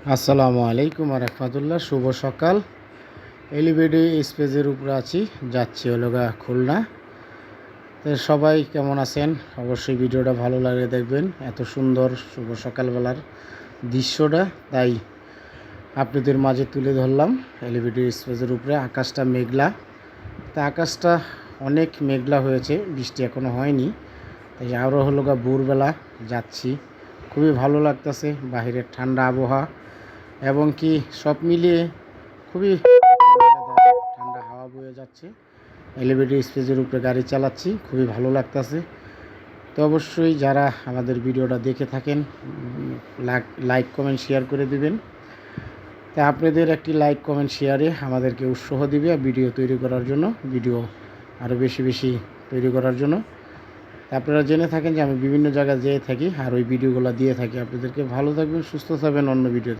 আসসালামু আলাইকুম রহমতুল্লাহ। শুভ সকাল। এলিভেডি স্পেজের উপরে আছি। যাচ্ছি হলো গা খুলনা। তো সবাই কেমন আছেন? অবশ্যই ভিডিওটা ভালো লাগলে দেখবেন। এত সুন্দর শুভ সকালবেলার দৃশ্যটা। তাই আপনাদের মাঝে তুলে ধরলাম এলিভেডি স্পেজের উপরে। আকাশটা মেঘলা। তা আকাশটা অনেক মেঘলা হয়েছে। বৃষ্টি এখনও হয়নি। তাই আরও হলো গা ভোরবেলা যাচ্ছি। খুবই ভালো লাগতেছে, বাহিরের ঠান্ডা আবহাওয়া এবং কি সব মিলিয়ে খুবই ঠান্ডা হাওয়া বয়ে যাচ্ছে। এলিভেটেড স্পেসের উপরে গাড়ি চালাচ্ছি, খুবই ভালো লাগতেছে। তো অবশ্যই যারা আমাদের ভিডিওটা দেখে থাকেন লাইক কমেন্ট শেয়ার করে দিবেন। তা আপনাদের একটি লাইক কমেন্ট শেয়ারে আমাদেরকে উৎসাহ দিবে ভিডিও তৈরি করার জন্য, ভিডিও আরও বেশি বেশি তৈরি করার জন্য। আপনারা জেনে থাকেন যে আমি বিভিন্ন জায়গায় যেয়ে থাকি আর ওই ভিডিওগুলো দিয়ে থাকি। আপনাদেরকে ভালো থাকবেন, সুস্থ থাকবেন অন্য ভিডিও